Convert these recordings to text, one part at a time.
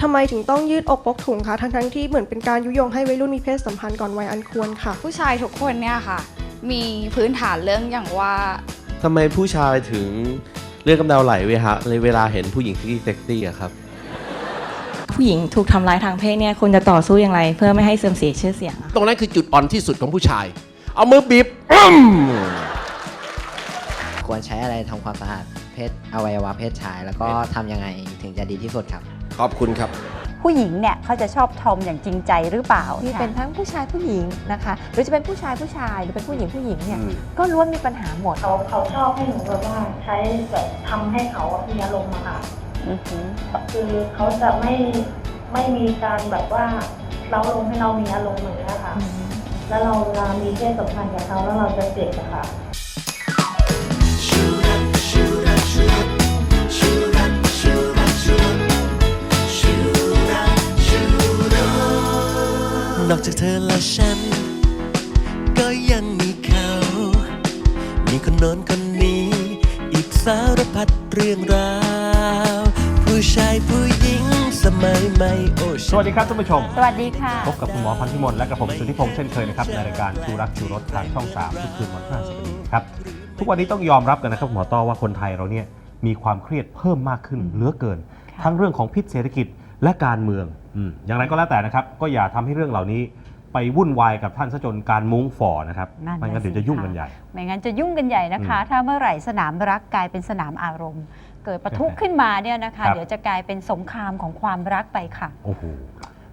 ทำไมถึงต้องยืดอกปกถุงคะทั้งๆที่เหมือนเป็นการยุยงให้วัยรุ่นมีเพศสัมพันธ์ก่อนวัยอันควรค่ะ ผู้ชายทุกคนเนี่ยค่ะ มีพื้นฐานเรื่องอย่างว่าทำไมผู้ชายถึงเลือดกำเดาไหลเวลาในเวลาเห็นผู้หญิงที่เซ็กซี่อะครับ ผู้หญิงถูกทำร้ายทางเพศเนี่ยควรจะต่อสู้อย่างไร เพื่อไม่ให้เสื่อมเสียชื่อเสียงอะตรงนั้นคือจุดอ่อนที่สุดของผู้ชาย เอามือบีบอื้มควรใช้อะไรทำความสะอาดเพศอวัยวะเพศชาย แล้วก็ทำยังไงถึงจะดีที่สุดครับ ขอบคุณครับ ผู้หญิงเนี่ยเขาจะชอบทอมอย่างจริงใจหรือเปล่าที่เป็นทั้งผู้ชายผู้หญิงนะคะ หรือจะเป็นผู้ชายผู้ชายหรือเป็นผู้หญิงผู้หญิงเนี่ยอืมก็ล้วนมีปัญหาหมดเขาเขาชอบให้หนูแบบว่าใช้แบบทำให้เขามีอารมณ์อะค่ะอือหือคือเขาจะไม่ไม่มีการแบบว่าเราลงให้เรามีอารมณ์เหมือนกันค่ะแล้วเราเวลามีเพศสัมพันธ์กับเขาแล้วเราจะเจ็บอะค่ะ นอกจากเธอและฉัน ก็ยังมีเขา มีคนโน้นคนนี้ อีกสารพัดเรื่องราว ผู้ชายผู้หญิงสมัยใหม่โอ้สวัสดีครับท่านผู้ชม สวัสดีค่ะ พบกับคุณหมอพันธิมลและกับผมสุทธิพงษ์เช่นเคยนะครับในรายการชูรักชูรสทางช่อง 3 ทุกคืนวันพฤหัสบดีครับ ทุกวันนี้ต้องยอมรับกันนะครับคุณหมอต้อว่าคนไทยเราเนี่ยมีความเครียดเพิ่มมากขึ้นเหลือเกินค่ะทั้งเรื่องของพิษเศรษฐกิจ และการเมืองอืมอย่างไรก็แล้วแต่นะครับ ก็อย่าทำให้เรื่องเหล่านี้ไปวุ่นวายกับท่านซะจนการมุ้งฝ่อนะครับนั่นน่ะไม่งั้นเดี๋ยวจะยุ่งกันใหญ่ ไม่งั้นจะยุ่งกันใหญ่นะคะ ถ้าเมื่อไหร่สนามรักกลายเป็นสนามอารมณ์ เกิดประทุขึ้นมาเนี่ยนะคะครับเดี๋ยวจะกลายเป็นสงครามของความรักไปค่ะ โอ้โห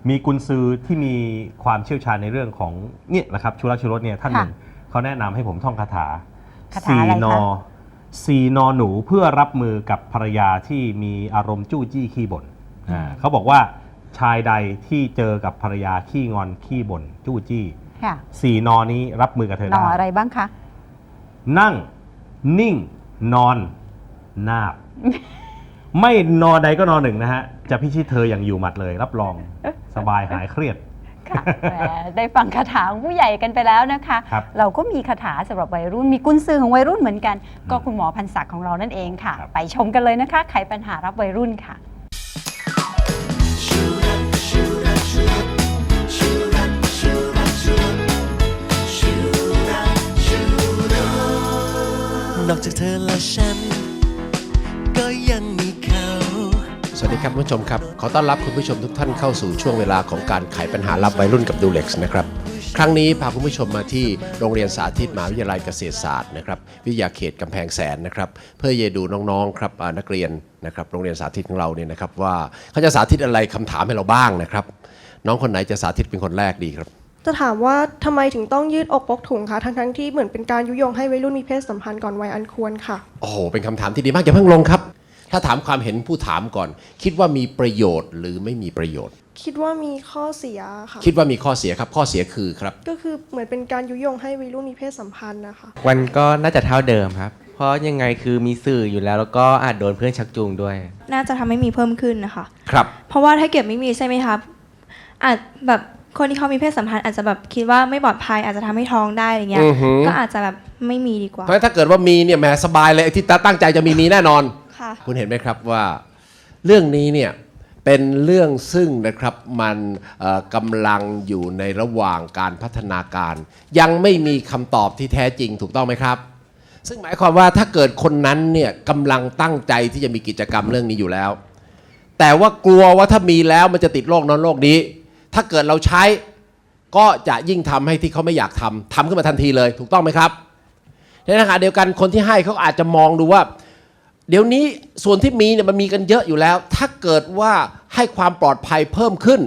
มีกุญซือที่มีความเชี่ยวชาญในเรื่องของเนี่ยนะครับชุรชรสเนี่ยท่านหนึ่งเขาแนะนำให้ผมท่องคาถาคาถาอะไรคะนอสี่นอหนูเพื่อรับมือกับภรรยาที่มีอารมณ์จู้จี้ขี้บ่น อ่าเขาบอกว่าชายใดที่เจอกับภรรยาขี้งอนขี้บ่นจู้จี้ค่ะสี่นอนี้รับมือกับเธอนอได้อะไรบ้างคะ นั่ง นิ่ง นอน นาบ ไม่นอใดก็นอหนึ่งนะฮะ จะพิชิตเธออย่างอยู่หมัดเลย รับรองสบายหายเครียด ค่ะแหมได้ฟังคาถาของผู้ใหญ่กันไปแล้วนะคะ ครับเราก็มีคาถาสำหรับวัยรุ่น มีกุญซือของวัยรุ่นเหมือนกัน ก็คุณหมอพันศักดิ์ของเรานั่นเองค่ะ ครับ ไปชมกันเลยนะคะ ไขปัญหารับวัยรุ่นค่ะ นอกจากเธอและฉัน ก็ยังมีเขา สวัสดีครับคุณผู้ชมครับ ขอต้อนรับคุณผู้ชมทุกท่านเข้าสู่ช่วงเวลาของการไขปัญหารับวัยรุ่นกับดูเล็กซ์นะครับ ครั้งนี้พาคุณผู้ชมมาที่โรงเรียนสาธิตมหาวิทยาลัยเกษตรศาสตร์นะครับวิทยาเขตกำแพงแสนนะครับ เพื่อจะดูน้องๆครับอ่านักเรียนนะครับโรงเรียนสาธิตของเราเนี่ยนะครับว่าเขาจะสาธิตอะไรคำถามให้เราบ้างนะครับ น้องคนไหนจะสาธิตเป็นคนแรกดีครับ จะถามว่าทำไมถึงต้องยืดอกปกถุงคะทั้งๆที่เหมือนเป็นการยุยงให้วัยรุ่นมีเพศสัมพันธ์ก่อนวัยอันควรค่ะโอ้โหเป็นคำถามที่ดีมากอย่าเพิ่งลงครับ ถ้าถามความเห็นผู้ถามก่อน คิดว่ามีประโยชน์หรือไม่มีประโยชน์ คิดว่ามีข้อเสียค่ะคิดว่ามีข้อเสียครับข้อเสียคือครับ ก็คือเหมือนเป็นการยุยงให้วัยรุ่นมีเพศสัมพันธ์นะคะวันก็น่าจะเท่าเดิมครับ เพราะยังไงคือมีสื่ออยู่แล้วแล้วก็อาจโดนเพื่อนชักจูงด้วย น่าจะทำให้มีเพิ่มขึ้นนะคะ ครับ เพราะว่าถ้าเกิดไม่มีใช่ไหมครับอาจแบบ คนที่เขามีเพศสัมพันธ์อาจจะแบบคิดว่าไม่ปลอดภัยอาจจะทำให้ท้องได้อะไรเงี้ย อือหือ ก็อาจจะแบบไม่มีดีกว่า เพราะฉะนั้นถ้าเกิดว่ามีเนี่ยแหมสบายเลยไอ้ที่ตั้งใจจะมีมีแน่นอน ค่ะ คุณเห็นไหมครับว่าเรื่องนี้เนี่ยเป็นเรื่องซึ่งนะครับมันเอ่อกำลังอยู่ในระหว่างการพัฒนาการ ยังไม่มีคำตอบที่แท้จริงถูกต้องไหมครับ ซึ่งหมายความว่าถ้าเกิดคนนั้นเนี่ยกำลังตั้งใจที่จะมีกิจกรรมเรื่องนี้อยู่แล้ว แต่ว่ากลัวว่าถ้ามีแล้วมันจะติดโรคนั้นโรคนี้ ถ้าเกิดเราใช้ก็จะยิ่งทำให้ที่เขาไม่อยากทำทำขึ้นมาทันทีเลยถูกต้องไหมครับ ในขณะเดียวกันคนที่ให้เขาอาจจะมองดูว่า เดี๋ยวนี้ส่วนที่มีเนี่ยมันมีกันเยอะอยู่แล้ว ถ้าเกิดว่าให้ความปลอดภัยเพิ่มขึ้น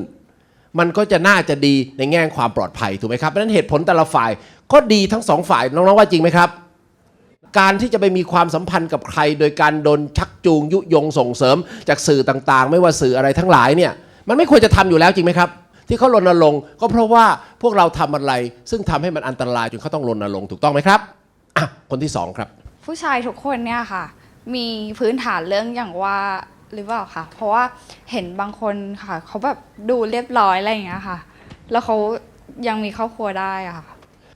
มันก็จะน่าจะดีในแง่ความปลอดภัยถูกไหมครับเพราะฉะนั้นเหตุผลแต่ละฝ่ายก็ดีทั้งสองฝ่ายน้องๆว่าจริงไหมครับ การที่จะไปมีความสัมพันธ์กับใคร โดยการโดนชักจูงยุยงส่งเสริม จากสื่อต่างๆ ไม่ว่าสื่ออะไรทั้งหลายเนี่ยมันไม่ควรจะทำอยู่แล้วจริงไหมครับ ที่เขารณรงค์ก็เพราะว่าพวกเราทำอะไร ซึ่งทำให้มันอันตรายจนเขาต้องรณรงค์ถูกต้องไหมครับอะคนที่สองครับ ผู้ชายทุกคนเนี่ยค่ะ มีพื้นฐานเรื่องอย่างว่าหรือเปล่าคะเพราะว่าเห็นบางคนค่ะเขาแบบดูเรียบร้อยอะไรอย่างเงี้ยค่ะ แล้วเขายังมีครอบครัวได้อะค่ะ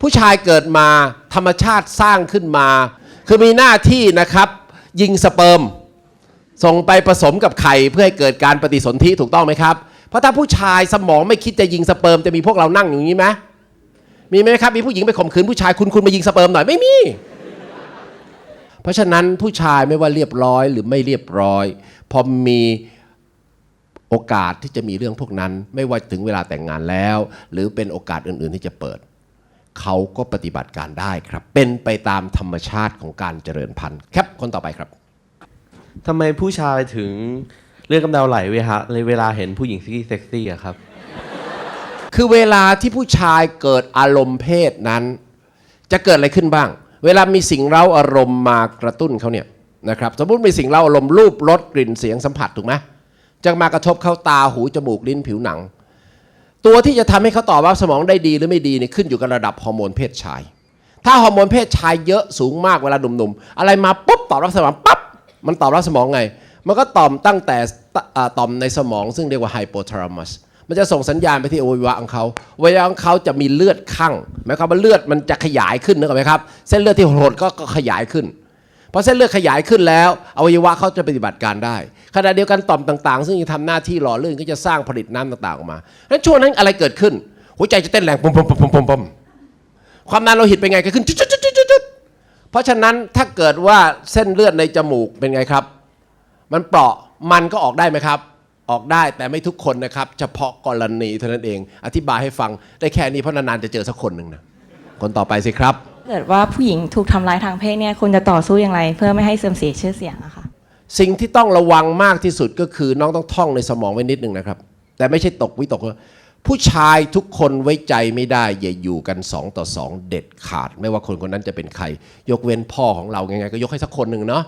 ผู้ชายเกิดมาธรรมชาติสร้างขึ้นมา คือมีหน้าที่นะครับ ยิงสเปิร์มส่งไปผสมกับไข่เพื่อให้เกิดการปฏิสนธิถูกต้องไหมครับเพ ราะถ้าผู้ชายสมองไม่คิดจะยิงสเปิร์มจะมีพวกเรานั่งอยู่อย่างนี้ไหมมีไหมครับ มีผู้หญิงไปข่มขืนผู้ชายคุณคุณมายิงสเปิร์มหน่อยไม่มี เพราะฉะนั้นผู้ชายไม่ว่าเรียบร้อยหรือไม่เรียบร้อย พอมีโอกาสที่จะมีเรื่องพวกนั้น ไม่ว่าถึงเวลาแต่งงานแล้ว หรือเป็นโอกาสอื่น ๆ ที่จะเปิด เขาก็ปฏิบัติการได้ครับ เป็นไปตามธรรมชาติของการเจริญพันธุ์ครับคนต่อไปครับทำไมผู้ชายถึง เลือดกำเดาไหลเวฮะในเวลาเห็นผู้หญิงที่เซ็กซี่อะครับ คือเวลาที่ผู้ชายเกิดอารมณ์เพศนั้น จะเกิดอะไรขึ้นบ้าง เวลามีสิ่งเร้าอารมณ์มากระตุ้นเขาเนี่ยนะครับสมมติมีสิ่งเร้าอารมณ์รูปรสกลิ่นเสียงสัมผัสถูกไหมจะมากระทบเข้าตาหูจมูกลิ้นผิวหนัง ตัวที่จะทำให้เขาตอบรับสมองได้ดีหรือไม่ดีเนี่ยขึ้นอยู่กับระดับฮอร์โมนเพศชาย ถ้าฮอร์โมนเพศชายเยอะสูงมากเวลาหนุ่มๆอะไรมาปุ๊บตอบรับสมองปั๊บมันตอบรับสมองไง มันก็ต่อมตั้งแต่ตอ่อมในสมองซึ่งเรียกว่าไฮโปทาลามัสมันจะส่งสัญญาณไปที่อวัยวะของเขาอวัยวะของเขาจะมีเลือดข้างหมายความว่าเลือดมันจะขยายขึ้นนึกออกไหมครับ เส้นเลือดที่หดก็ขยายขึ้นพอเส้นเลือดขยายขึ้นแล้วอวัยวะเขาจะปฏิบัติการได้ขณะเดียวกันต่อมต่าง ๆ ซึ่งจะทำหน้าที่หล่อลื่นก็จะสร้างผลิตน้ำต่างๆออกมาดังนั้นช่วงนั้นอะไรเกิดขึ้น หัวใจจะเต้นแรงปมปมปมปมปมปมความดันโลหิตเป็นไงก็ขึ้นจุดจุดจุดจุดจุดเพราะฉะนั้นถ้าเกิดว่าเส้นเลือดในจมูกเป็นไงครับ มันเปราะมันก็ออกได้ไหมครับ ออกได้แต่ไม่ทุกคนนะครับ เฉพาะกรณีเท่านั้นเอง อธิบายให้ฟังได้แค่นี้เพราะนานๆจะเจอสักคนหนึ่งนะคนต่อไปสิครับ เกิดว่าผู้หญิงถูกทำร้ายทางเพศเนี่ยควรจะต่อสู้อย่างไร เพื่อไม่ให้เสื่อมเสียชื่อเสียงอะค่ะ สิ่งที่ต้องระวังมากที่สุดก็คือน้องต้องท่องในสมองไว้นิดนึงนะครับ แต่ไม่ใช่ตกวิตกว่าผู้ชายทุกคนไว้ใจไม่ได้ อย่าอยู่กัน2ต่อ2เด็ดขาด ไม่ว่าคนคนนั้นจะเป็นใคร ยกเว้นพ่อของเราไงๆก็ยกให้สักคนหนึ่งเนาะ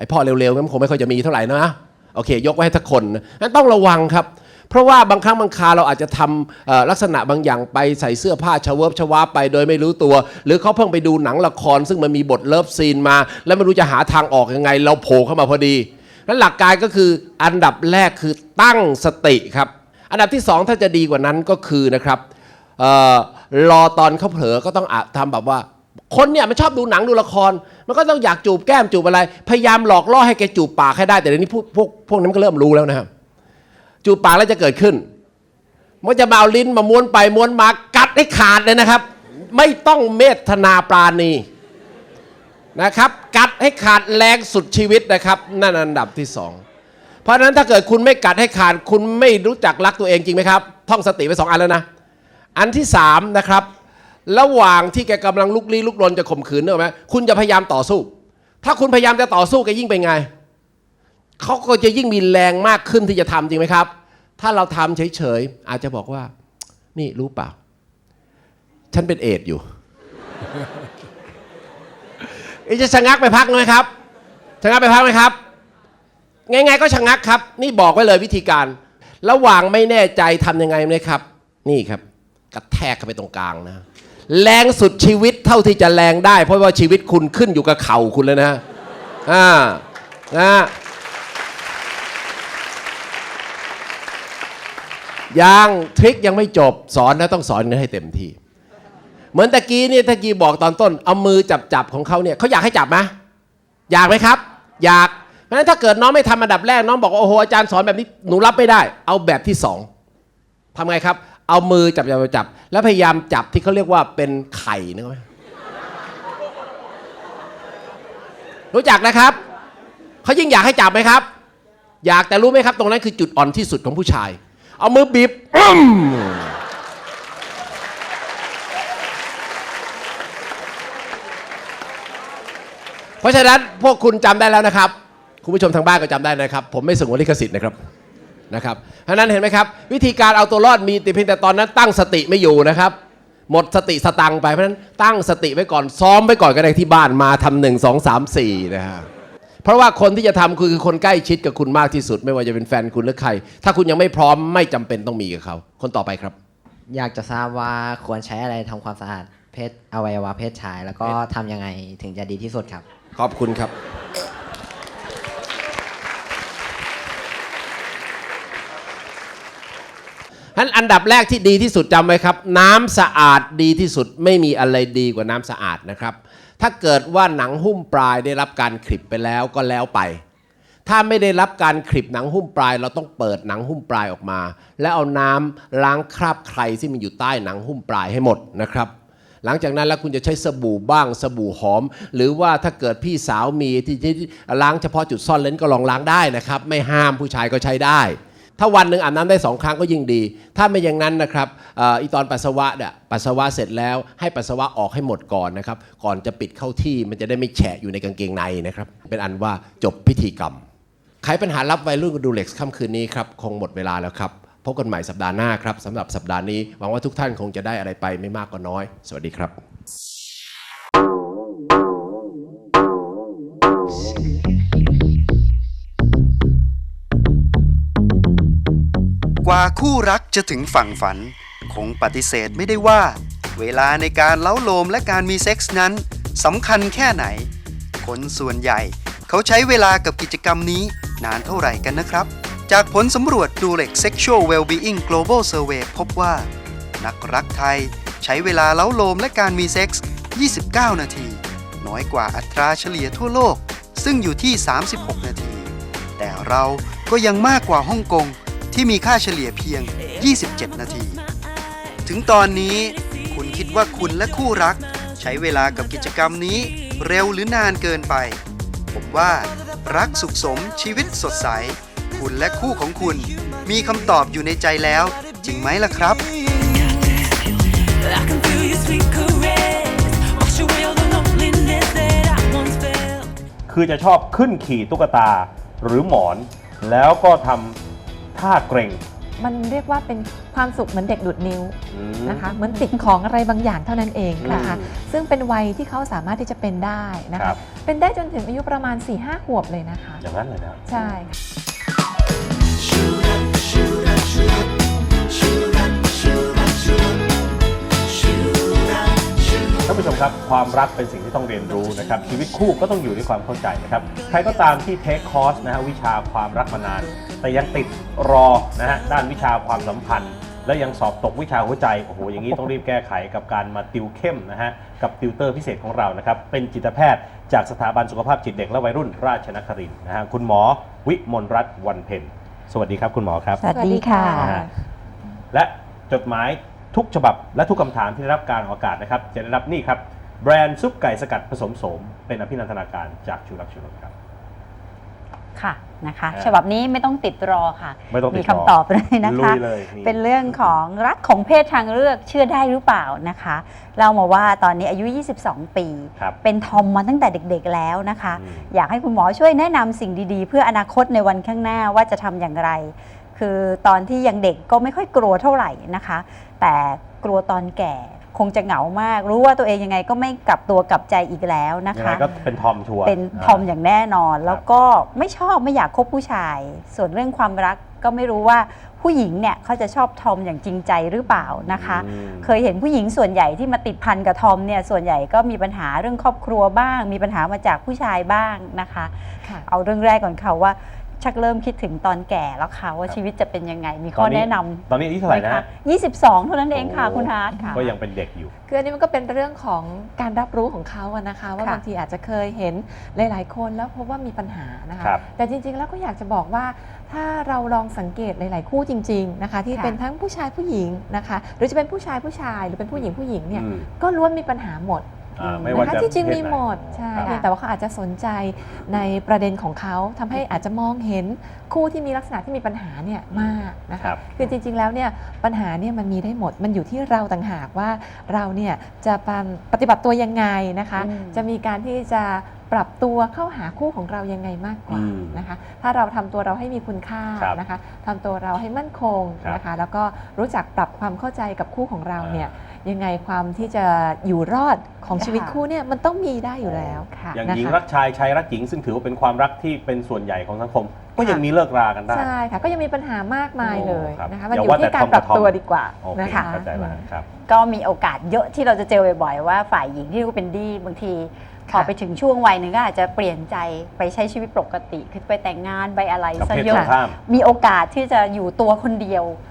ไอพ่อเร็วๆมันคงไม่ค่อยจะมีเท่าไหร่นะโอเค ยกไว้ให้สักคนนั้นต้องระวังครับ เพราะว่าบางครั้งบางคาเราอาจจะทำลักษณะบางอย่างไปใส่เสื้อผ้าชเวิบชวาไปโดยไม่รู้ตัว หรือเขาเพิ่งไปดูหนังละคร ซึ่งมันมีบทเลิฟซีนมา แล้วไม่รู้จะหาทางออกยังไง เราโผล่เข้ามาพอดีนั้นหลักการก็คืออันดับแรกคือตั้งสติครับ อันดับที่สองถ้าจะดีกว่านั้นก็คือนะครับอรอตอนเขาเผลอก็ต้องอะทำแบบว่า คนเนี่ยมันชอบดูหนังดูละคร มันก็ต้องอยากจูบแก้มจูบอะไร พยายามหลอกล่อให้แกจูบปากให้ได้ แต่เดี๋ยวนี้พวกพวกพวกนั้นก็เริ่มรู้แล้วนะครับ จูบปากแล้วจะเกิดขึ้น มันจะมาเอาลิ้นมาม้วนไปม้วนมากัดให้ขาดเลยนะครับ ไม่ต้องเมตนาปราณีนะครับ กัดให้ขาดแรงสุดชีวิตนะครับ นั่นอันดับที่สองเพราะฉะนั้นถ้าเกิดคุณไม่กัดให้ขาด คุณไม่รู้จักรักตัวเองจริงไหมครับ ท่องสติไว้สองอันแล้วนะ อันที่สามนะครับ ระหว่างที่แกกำลังลุกลี้ลุกลนจะข่มขืนเนอะไหมคุณจะพยายามต่อสู้ ถ้าคุณพยายามจะต่อสู้แกยิ่งเป็นไงเขาก็จะยิ่งมีแรงมากขึ้นที่จะทำจริงไหมครับ ถ้าเราทำเฉยๆอาจจะบอกว่า นี่รู้เปล่า ฉันเป็นเอดอยู่อจะชะงักไปพักไหมครับชะงักไปพักไหมครับไงๆก็ชะงักครับ นี่บอกไว้เลยวิธีการ ระหว่างไม่แน่ใจทำยังไงไหมครับ นี่ครับกระแทกเข้าไปตรงกลางนะ แรงสุดชีวิตเท่าที่จะแรงได้ เพราะว่าชีวิตคุณขึ้นอยู่กับเข่าคุณเลยนะอ่านะยังทริคยังไม่จบสอนนะต้องสอนกันให้เต็มที่ เหมือนตะกี้เนี่ยตะกี้บอกตอนต้น เอามือจับจับของเขาเนี่ยเขาอยากให้จับไหมอยากไหมครับ อยากเพราะฉะนั้นถ้าเกิดน้องไม่ทำอันดับแรกน้องบอกว่าโอ้โหอาจารย์สอนแบบนี้หนูรับไม่ได้ เอาแบบที่สองทำไงครับ เอามือจับจับจับ แล้วพยายามจับที่เขาเรียกว่าเป็นไข่นึกไหมรู้จักนะครับเขายิ่งอยากให้จับไหมครับ อยากแต่รู้ไหมครับ ตรงนั้นคือจุดอ่อนที่สุดของผู้ชาย เอามือบีบอื้มเพราะฉะนั้นพวกคุณจำได้แล้วนะครับ คุณผู้ชมทางบ้านก็จำได้นะครับ ผมไม่สงวนลิขสิทธิ์นะครับ นะครับเพราะฉะนั้นเห็นไหมครับ วิธีการเอาตัวรอดมีแต่เพียงแต่ตอนนั้นตั้งสติไม่อยู่นะครับหมดสติสตังค์ไปเพราะฉะนั้นตั้งสติไว้ก่อนซ้อมไว้ก่อนก็ได้ที่บ้านมาทำหนึ่งสองสามสี่นะฮะเพราะว่าคนที่จะทำคือคนใกล้ชิดกับคุณมากที่สุด ไม่ว่าจะเป็นแฟนคุณหรือใคร ถ้าคุณยังไม่พร้อมไม่จำเป็นต้องมีกับเขา คนต่อไปครับ อยากจะทราบว่าควรใช้อะไรทำความสะอาดเพศอวัยวะเพศชาย แล้วก็ทำยังไงถึงจะดีที่สุดครับ ขอบคุณครับ นั้นอันดับแรกที่ดีที่สุดจำไว้ครับ น้ำสะอาดดีที่สุดไม่มีอะไรดีกว่าน้ำสะอาดนะครับ ถ้าเกิดว่าหนังหุ้มปลายได้รับการคลิปไปแล้วก็แล้วไป ถ้าไม่ได้รับการคลิปหนังหุ้มปลาย เราต้องเปิดหนังหุ้มปลายออกมา แล้วเอาน้ำล้างคราบใครที่มันอยู่ใต้หนังหุ้มปลายให้หมดนะครับหลังจากนั้นแล้วคุณจะใช้สบู่บ้างสบู่หอม หรือว่าถ้าเกิดพี่สาวมีที่ที่ล้างเฉพาะจุดซ่อนเลนก็ลองล้างได้นะครับ ไม่ห้ามผู้ชายก็ใช้ได้ ถ้าวันหนึ่งอาบน้ำได้สองครั้งก็ยิ่งดี ถ้าไม่อย่างนั้นนะครับอีตอนปัสสาวะเนี่ยปัสสาวะเสร็จแล้วให้ปัสสาวะออกให้หมดก่อนนะครับ ก่อนจะปิดเข้าที่มันจะได้ไม่แฉะอยู่ในกางเกงในนะครับ เป็นอันว่าจบพิธีกรรมไขปัญหารับวัยรุ่นดูเล็กซ์ค่ำคืนนี้ครับ คงหมดเวลาแล้วครับพบกันใหม่สัปดาห์หน้าครับสำหรับสัปดาห์นี้หวังว่าทุกท่านคงจะได้อะไรไปไม่มากก็น้อย สวัสดีครับ ว่าคู่รักจะถึงฝั่งฝัน คงปฏิเสธไม่ได้ว่า เวลาในการเล้าโลมและการมีเซ็กส์นั้นสำคัญแค่ไหน คนส่วนใหญ่ เขาใช้เวลากับกิจกรรมนี้นานเท่าไหร่กันนะครับ จากผลสำรวจดูเล็ก Sexual Wellbeing Global Survey พบว่า นักรักไทยใช้เวลาเล้าโลมและการมีเซ็กส์29 นาที น้อยกว่าอัตราเฉลี่ยทั่วโลก ซึ่งอยู่ที่ 36 นาที แต่เราก็ยังมากกว่าฮ่องกง ที่มีค่าเฉลี่ยเพียง 27 นาที ถึงตอนนี้คุณคิดว่าคุณและคู่รัก ใช้เวลากับกิจกรรมนี้ เร็วหรือนานเกินไป ผมว่ารักสุขสมชีวิตสดใส คุณและคู่ของคุณ มีคำตอบอยู่ในใจแล้ว จริงไหมล่ะครับ คือจะชอบขึ้นขี่ตุ๊กตาหรือหมอน แล้วก็ทำ ท่าเกรงมันเรียกว่าเป็นความสุขเหมือนเด็กดูดนิ้วอืมนะคะ เหมือนติดของอะไรบางอย่างเท่านั้นเองนะคะอืมซึ่งเป็นวัยที่เขาสามารถที่จะเป็นได้นะครัคะบเป็นได้จนถึงอายุประมาณ 4-5 ขวบเลยนะคะ อย่างนั้นเลยนะใช่ท่านผู้ชมครับ ความรักเป็นสิ่งที่ต้องเรียนรู้นะครับ ชีวิตคู่ก็ต้องอยู่ด้วยความเข้าใจนะครับ ใครก็ตามที่เทคคอร์สนะฮะวิชาความรักมานาน แต่ยังติดรอนะฮะด้านวิชาความสัมพันธ์ แล้วยังสอบตกวิชาหัวใจโอ้โหอย่างนี้ต้องรีบแก้ไขกับการมาติวเข้มนะฮะกับติวเตอร์พิเศษของเรานะครับเป็นจิตแพทย์จากสถาบันสุขภาพจิตเด็กและวัยรุ่นราชนครินทร์นะฮะคุณหมอวิมลรัตน์วันเพ็ญสวัสดีครับคุณหมอครับ สวัสดีค่ะนะฮะและจดหมายทุกฉบับและทุกคำถามที่ได้รับการออกอากาศนะครับ จะได้รับนี่ครับ แบรนด์ซุปไก่สกัดผสมโสม เป็นอภินันทนาการจากชูรักชูรสครับ ค่ะนะคะอ่าฉบับนี้ไม่ต้องติดรอค่ะไม่ต้องติดรอมีคำตอบเลยนะคะลุยเลยนี่เป็นเรื่องของรักของเพศทางเลือกเชื่อได้หรือเปล่านะคะเรามาว่าตอนนี้อายุ 22 ปีครับเป็นทอมมาตั้งแต่เด็กๆแล้วนะคะอืมอยากให้คุณหมอช่วยแนะนำสิ่งดีๆ เพื่ออนาคตในวันข้างหน้าว่าจะทำอย่างไร คือตอนที่ยังเด็กก็ไม่ค่อยกลัวเท่าไหร่นะคะ แต่กลัวตอนแก่ คงจะเหงามาก รู้ว่าตัวเองยังไงก็ไม่กลับตัวกลับใจอีกแล้วนะยังไงคะ ก็เป็นทอมชัวร์ เป็นทอมอย่างแน่นอน แล้วก็ไม่ชอบไม่อยากคบผู้ชาย ส่วนเรื่องความรักก็ไม่รู้ว่าผู้หญิงเนี่ยเขาจะชอบทอมอย่างจริงใจหรือเปล่านะคะ อืม เคยเห็นผู้หญิงส่วนใหญ่ที่มาติดพันกับทอมเนี่ยส่วนใหญ่ก็มีปัญหาเรื่องครอบครัวบ้าง มีปัญหามาจากผู้ชายบ้างนะคะ ค่ะ เอาเรื่องแรกก่อนค่ะว่า ชักเริ่มคิดถึงตอนแก่แล้วค่ะว่าชีวิตจะเป็นยังไงมีข้อแนะนำตอนนี้อายุเท่าไหร่นะฮะ22 เท่านั้นเองค่ะโอ้คุณฮาร์ดค่ะ ก็ยังเป็นเด็กอยู่ คืออันนี้มันก็เป็นเรื่องของการรับรู้ของเขาอะนะคะ ว่าค่ะบางทีอาจจะเคยเห็นหลาย ๆ คนแล้วพบว่ามีปัญหานะคะครับแต่จริง ๆ แล้วก็อยากจะบอกว่า ถ้าเราลองสังเกตหลาย ๆ คู่จริง ๆ นะคะ ที่ค่ะเป็นทั้งผู้ชายผู้หญิงนะคะ หรือจะเป็นผู้ชายผู้ชาย หรือเป็นผู้หญิงผู้หญิงเนี่ยอืมก็ล้วนมีปัญหาหมด อ่าไม่ว่านะคะจะที่จริงเพศมีไหนหมดใช่ครับเพียงแต่ว่าเขาอาจจะสนใจในประเด็นของเขาทำให้อาจจะมองเห็นคู่ที่มีลักษณะที่มีปัญหาเนี่ยมากนะครัคะบคือจริง ๆ แล้วเนี่ยปัญหาเนี่ยมันมีได้หมด มันอยู่ที่เราต่างหากว่าเราเนี่ยจะปฏิบัติตัวยังไงนะคะ อืม จะมีการที่จะปรับตัวเข้าหาคู่ของเรายังไงมากกว่าอืมนะคะ ถ้าเราทำตัวเราให้มีคุณค่าครับนะคะทำตัวเราให้มั่นคงครับนะคะ แล้วก็รู้จักปรับความเข้าใจกับคู่ของเราเนี่ย ยังไงความที่จะอยู่รอดของชีวิตค่ะคู่เนี่ยมันต้องมีได้อยู่แล้วค่ะอย่างนะคะหญิงรักชายชายรักหญิงซึ่งถือว่าเป็นความรักที่เป็นส่วนใหญ่ของสังคม ก็ยังมีเลิกรากันได้ใช่ค่ะก็ยังมีปัญหามากมายเลยโอ้ครับนะคะมันอย่าอยู่ว่าแต่ที่การทอมปรับกับทอมตัวดีกว่าโอเคนะคะเข้าใจแล้วครับก็มีโอกาสเยอะที่เราจะเจอบ่อยๆว่าฝ่ายหญิงที่เขาเป็นดีบางทีพอค่ะไปถึงช่วงวัยหนึ่งก็อาจจะเปลี่ยนใจไปใช้ชีวิตปกติ คือไปแต่งงานไปอะไรกับซะเพศเยตรอะงข้ามมีโอกาสที่จะอยู่ตัวคนเดียวค่ะ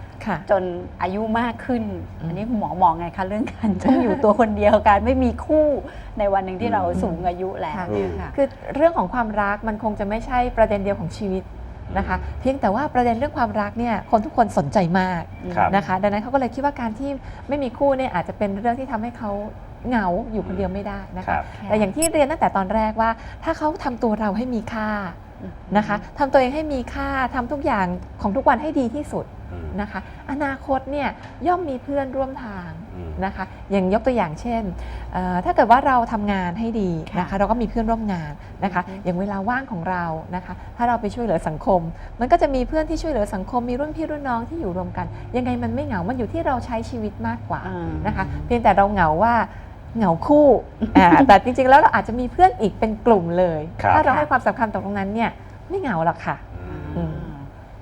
จนอายุมากขึ้นอืมอันนี้คุณหมอมองไงคะเรื่องการต้องอยู่ตัวคนเดียวการไม่มีคู่ในวันหนึ่งที่เราสูงอายุแล้วค่ะเนี่ยค่ะคือเรื่องของความรักมันคงจะไม่ใช่ประเด็นเดียวของชีวิตนะคะ เพียงแต่ว่าประเด็นเรื่องความรักเนี่ยคนทุกคนสนใจมากครับนะคะ ดังนั้นเขาก็เลยคิดว่าการที่ไม่มีคู่เนี่ยอาจจะเป็นเรื่องที่ทำให้เขาเหงาอยู่คนเดียวไม่ได้นะครัคะบแต่อย่างที่เรียนตั้งแต่ตอนแรกว่า ถ้าเขาทำตัวเราให้มีค่านะคะทำตัวเองให้มีค่าทำทุกอย่างของทุกวันให้ดีที่สุดอืม นะคะ อนาคตเนี่ยย่อมมีเพื่อนร่วมทางอืมนะคะ อย่างยกตัวอย่างเช่นเอ่อถ้าเกิดว่าเราทำงานให้ดีนะคะค่ะเราก็มีเพื่อนร่วมงานนะคะ อย่างเวลาว่างของเรานะคะ ถ้าเราไปช่วยเหลือสังคม มันก็จะมีเพื่อนที่ช่วยเหลือสังคม มีรุ่นพี่รุ่นน้องที่อยู่รวมกัน ยังไงมันไม่เหงา มันอยู่ที่เราใช้ชีวิตมากกว่าอ่านะคะ เพียงแต่เราเหงาว่าเหงาคู่อ่าแต่จริงๆ แล้วเราอาจจะมีเพื่อนอีกเป็นกลุ่มเลยครับถ้าเราให้ความสำคัญตรงนั้นเนี่ยไม่เหงาหรอกค่ะอืม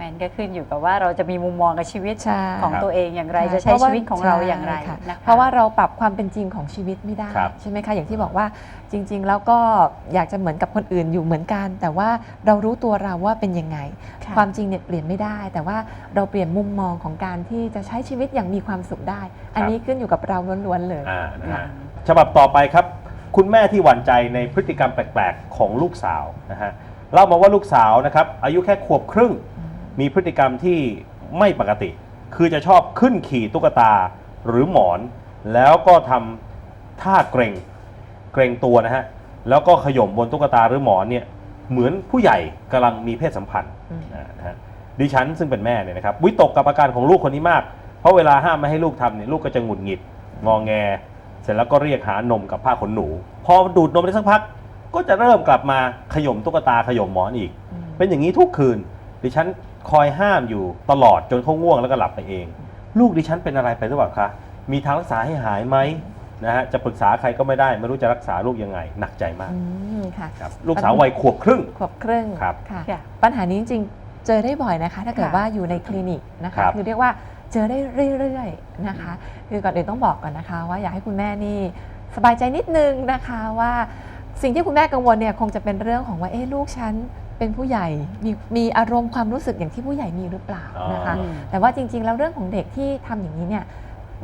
มันก็ขึ้นอยู่กับว่าเราจะมีมุมมองกับชีวิตใช่ ของตัวเองอย่างไรใช่จะใช้เพราะว่าชีวิตของเราอย่างไรใช่ค่ะนะคะเพราะว่าเราปรับความเป็นจริงของชีวิตไม่ได้ครับใช่ไหมคะอย่างที่บอกว่าจริง ๆ แล้วก็อยากจะเหมือนกับคนอื่นอยู่เหมือนกัน แต่ว่าเรารู้ตัวเราว่าเป็นยังไง ค่ะ ความจริงเนี่ยเปลี่ยนไม่ได้ แต่ว่าเราเปลี่ยนมุมมองของการที่จะใช้ชีวิตอย่างมีความสุขได้ อันนี้ขึ้นอยู่กับเราล้วนๆเลย อ่านะฮะ ฉบับต่อไปครับ คุณแม่ที่หวั่นใจในพฤติกรรมแปลก ๆ ของลูกสาวนะฮะเล่ามาว่าลูกสาวนะครับอายุแค่ขวบครึ่ง มีพฤติกรรมที่ไม่ปกติ คือจะชอบขึ้นขี่ตุ๊กตาหรือหมอน แล้วก็ทำท่าเกรงเกรงตัวนะฮะ แล้วก็ขย่มบนตุ๊กตาหรือหมอนเนี่ยเหมือนผู้ใหญ่กำลังมีเพศสัมพันธ์อืมอ่านะฮะดิฉันซึ่งเป็นแม่เนี่ยนะครับวิตกกับอาการของลูกคนนี้มาก เพราะเวลาห้ามไม่ให้ลูกทำเนี่ยลูกก็จะหงุดหงิดงองแง เสร็จแล้วก็เรียกหานมกับผ้าขนหนู พอดูดนมได้สักพัก ก็จะเริ่มกลับมาขย่มตุ๊กตาขย่มหมอนอีกอืมเป็นอย่างนี้ทุกคืน ดิฉัน คอยห้ามอยู่ตลอดจนเขาง่วงแล้วก็หลับไปเอง ลูกดิฉันเป็นอะไรไปหรือเปล่าคะมีทางรักษาให้หายไหมนะฮะจะปรึกษาใครก็ไม่ได้ ไม่รู้จะรักษาลูกยังไง หนักใจมากอืมค่ะครับลูกสาววัยขวบครึ่ง ขวบครึ่งครับค่ะ ค่ะ ปัญหานี้จริงๆ เจอได้บ่อยนะคะ ถ้าเกิดค่ะ ว่าอยู่ในคลินิกนะครัคะ บ คือเรียกว่าเจอได้เรื่อยๆนะคะ คือก่อนอื่นต้องบอกก่อนนะคะ ว่าอยากให้คุณแม่นี่สบายใจนิดนึงนะคะว่า สิ่งที่คุณแม่กังวลเนี่ยคงจะเป็นเรื่องของว่าเอ๊ะลูกฉัน เป็นผู้ใหญ่มีมีอารมณ์ความรู้สึกอย่างที่ผู้ใหญ่มีหรือเปล่านะคะอ๋อแต่ว่าจริง ๆ แล้วเรื่องของเด็กที่ทำอย่างนี้เนี่ย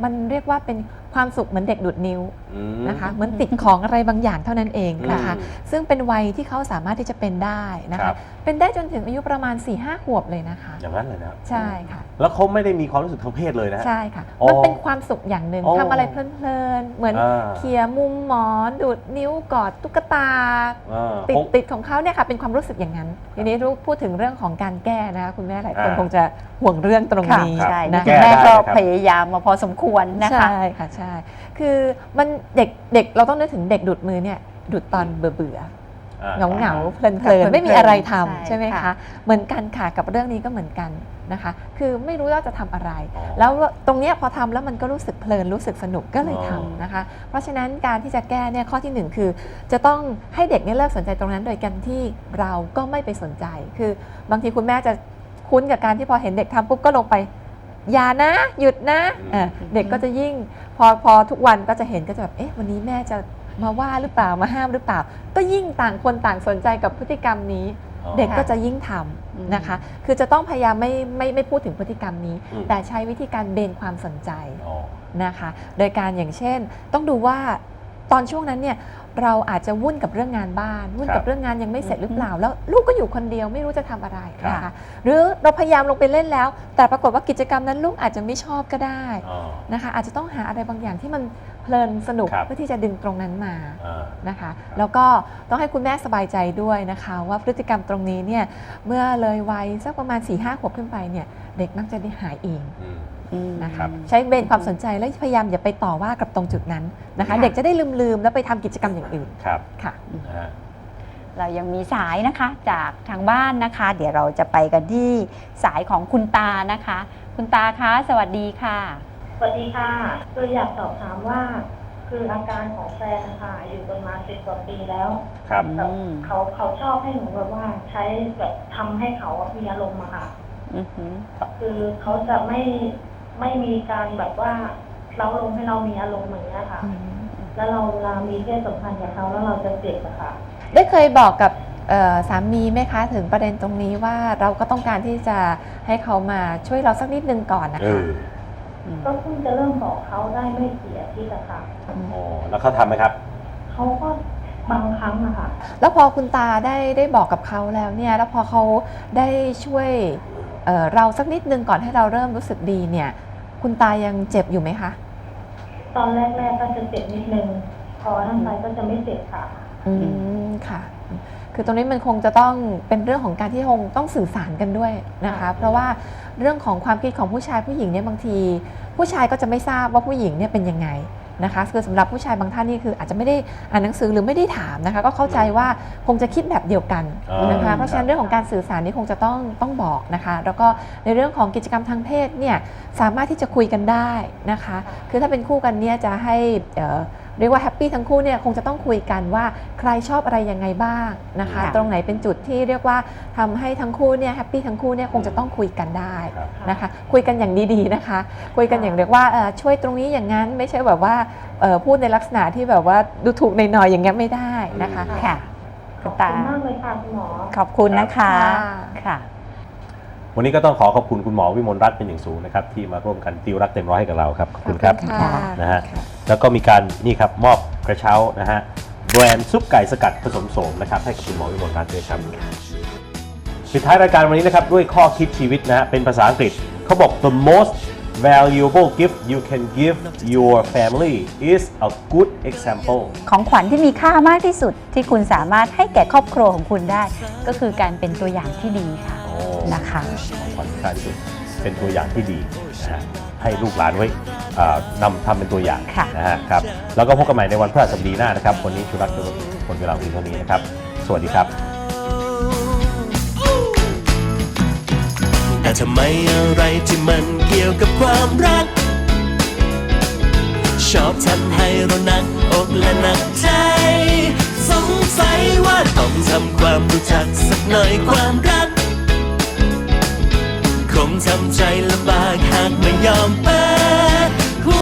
มันเรียกว่าเป็น ความสุขเหมือนเด็กดูดนิ้วอืม นะคะเหมือนติดของอะไรบางอย่างเท่านั้นเองนะคะ อืมซึ่งเป็นวัยที่เขาสามารถที่จะเป็นได้นะครัคะ บ เป็นได้จนถึงอายุประมาณ4ี่ห้าขวบเลยนะคะ อย่างนั้นเลยนะครับใช่ค่ะ แล้วเขาไม่ได้มีความรู้สึกทางเพศเลยนะฮะใช่ค่ะ อ๋อมันเป็นความสุขอย่างหนึ่งอ๋อทำอะไรเพลินๆ เหมือนอ่า เขี่ยมุมหมอน ดูดนิ้วกอดตุ๊กตา อ่าติดคง ติดของเขาเนี่ยค่ะเป็นความรู้สึกอย่างนั้นทีนี้รู้พูดถึงเรื่องของการแก้นะคะคุณแม่หลายคนอ่าคงจะห่วงเรื่องตรงค่ะนี้ครับใช่นะคุคะณแม่แก้ได้ก็นะครับ พยายามมาพอสมควรนะคะ ใช่ค่ะใช่คือมันเด็กเด็กเราต้องนึกถึงเด็กดูดมือเนี่ยดูดตอนเบื่อเบื่อๆอ่าเหงาเหงาๆเพลินค่ะเพลินไม่มีอะไรทำใช่ใช่ไหมค่ะคะเหมือนกันค่ะกับเรื่องนี้ก็เหมือนกันนะคะ คือไม่รู้ว่าจะทำอะไรอ๋อแล้วตรงเนี้ยพอทำแล้วมันก็รู้สึกเพลินรู้สึกสนุกก็เลยอ๋อทำนะคะ เพราะฉะนั้นการที่จะแก้เนี่ยข้อที่หนึ่งคือ จะต้องให้เด็กเนี่ยเลิกสนใจตรงนั้น โดยการที่เราก็ไม่ไปสนใจ คือบางทีคุณแม่จะคุ้นกับการที่พอเห็นเด็กทำปุ๊บก็ลงไป อย่านะหยุดนะเออเด็กก็จะยิ่งพอพอทุกวันก็จะเห็นก็จะแบบเอ๊ะวันนี้แม่จะมาว่าหรือเปล่ามาห้ามหรือเปล่า ก็ยิ่งต่างคนต่างสนใจกับพฤติกรรมนี้อ๋อเด็กก็จะยิ่งทำนะคะ คือจะต้องพยายามไม่ไม่ไม่พูดถึงพฤติกรรมนี้อืมแต่ใช้วิธีการเบนความสนใจอ๋อนะคะ โดยการอย่างเช่น ต้องดูว่า ตอนช่วงนั้นเนี่ยเราอาจจะวุ่นกับเรื่องงานบ้าน วุ่นครักับบเรื่องงานยังไม่เสร็จหรือเปล่า แล้วลูกก็อยู่คนเดียวไม่รู้จะทำอะไรครับนะคะหรือเราพยายามลงไปเล่นแล้ว แต่ปรากฏว่ากิจกรรมนั้นลูกอาจจะไม่ชอบก็ได้อ๋อนะคะ อาจจะต้องหาอะไรบางอย่างที่มันเพลินสนุกครับเพื่อที่จะดึงตรงนั้นมาอ่านะคะ แล้วก็ต้องให้คุณแม่สบายใจด้วยนะคะ ว่าพฤติกรรมตรงนี้เนี่ยเมื่อเลยวัยสักประมาณ4ี่ห้าขวบขึ้นไปเนี่ยเด็กมักจะได้หายเองอืม นะครัคะบใช้เบนความสนใจและพยายามอย่าไปต่อว่ากับตรงจุดนั้นนะคะค่ะเด็กจะได้ลืมๆ แล้วไปทำกิจกรรมอย่างอื่นครับค่ะนะฮะเรายังมีสายนะคะจากทางบ้านนะคะ เดี๋ยวเราจะไปกันที่สายของคุณตานะคะ คุณตาคะ สวัสดีค่ะ สวัสดีค่ะคืออยากสอบถามว่า คืออาการของแฟนนะคะอยู่กันมาสิบกว่าปีแล้ว ครับแต่อืมเขาเขาชอบให้หนูแบบว่าใช้แบบทำให้เขามีอารมณ์อะค่ะอือหือคือเขาจะไม่ ไม่มีการแบบว่าเราลงให้เรามีอารมณ์เหมือนนี้ยค่ะ แล้วเราเวลามีเพศสัมพันธ์กับเขาแล้วเราจะเจ็บอะค่ะ ได้เคยบอกกับเเอ่อสามีไหมคะถึงประเด็นตรงนี้ว่าเราก็ต้องการที่จะให้เขามาช่วยเราสักนิดนึงก่อนนะเอคะอก็เพิ่งจะเริ่มบอกเขาได้ไม่กี่อาทิตย์อะค่ะอ๋อแล้วเขาทำไหมครับ เขาก็บางครั้งอะค่ะ แล้วพอคุณตาได้ได้บอกกับเขาแล้วเนี่ย แล้วพอเขาได้ช่วย เอ่อเราสักนิดนึงก่อนให้เราเริ่มรู้สึกดีเนี่ย คุณตายังเจ็บอยู่ไหมคะ ตอนแรกๆก็จะเจ็บนิดนึงพอนั่นไปก็จะไม่เจ็บค่ะ อืมค่ะ คือตรงนี้มันคงจะต้องเป็นเรื่องของการที่คงต้องสื่อสารกันด้วยนะคะ เพราะว่าเรื่องของความคิดของผู้ชายผู้หญิงเนี่ยบางที ผู้ชายก็จะไม่ทราบว่าผู้หญิงเนี่ยเป็นยังไง นะคะคือสำหรับผู้ชายบางท่านนี่คืออาจจะไม่ได้อ่านหนังสือหรือไม่ได้ถามนะคะ ก็เข้าใจว่าคงจะคิดแบบเดียวกันนะคะอ่าเพราะฉะนั้นเรื่องของการสื่อสารนี่คงจะต้องต้องบอกนะคะ แล้วก็ในเรื่องของกิจกรรมทางเพศเนี่ยสามารถที่จะคุยกันได้นะคะ คือถ้าเป็นคู่กันเนี่ยจะให้ เอ่อเรียกว่าแฮปปี้ทั้งคู่เนี่ยคงจะต้องคุยกันว่าใครชอบอะไรยังไงบ้างนะคะ ค่ะ ตรงไหนเป็นจุดที่เรียกว่าทำให้ทั้งคู่เนี่ยแฮปปี้ทั้งคู่เนี่ยคงจะต้องคุยกันได้ครับ นะคะ คุยกันอย่างดีๆนะคะ คุยกันอย่างเรียกว่าเอ่อช่วยตรงนี้อย่างนั้นไม่ใช่แบบว่าเอ่อพูดในลักษณะที่แบบว่าดูถูกในหน่อยๆอย่างเงี้ยไม่ได้นะคะ ค่ะขคุอณบตาคุณมากเลยค่ะคุณหมอ ขอบคุณนะคะค่ะค่ะ วันนี้ก็ต้องขอขอบคุณคุณหมอวิมลรัตน์เป็นอย่างสูงนะครับที่มาร่วมกันติวรักเต็มร้อยให้กับเราครับขอบคุณครับค่ะ นะฮะ แล้วก็มีการนี่ครับมอบกระเช้านะฮะแบรนด์ซุปไก่สกัดผสมโสมนะครับให้กับคุณหมอวิมลรัตน์ด้วยครับปิดท้ายรายการวันนี้นะครับด้วยข้อคิดชีวิตนะฮะเป็นภาษาอังกฤษเขาบอก the most valuable gift you can give your family is a good example ของขวัญที่มีค่ามากที่สุดที่คุณสามารถให้แก่ครอบครัวของคุณได้ ก็คือการเป็นตัวอย่างที่ดีค่ะโอ้นะคะของขวัญที่ค่าที่สุดเป็นตัวอย่างที่ดีนะฮะให้ลูกหลานไว้อ่า นำทำเป็นตัวอย่างค่ะนะฮะครับแล้วก็พบกันใหม่ในวันพฤหัสบดีหน้านะครับวันนี้ชุรักตัวคนเวลาเพียงเท่านี้นะครับ สวัสดีครับ แต่ทำไมอะไรที่มันเกี่ยวกับความรัก ชอบทำให้เราหนักอกและหนักใจ สงสัยว่าต้องทำความรู้จักสักหน่อยความรัก คงทำใจลำบากหากไม่ยอม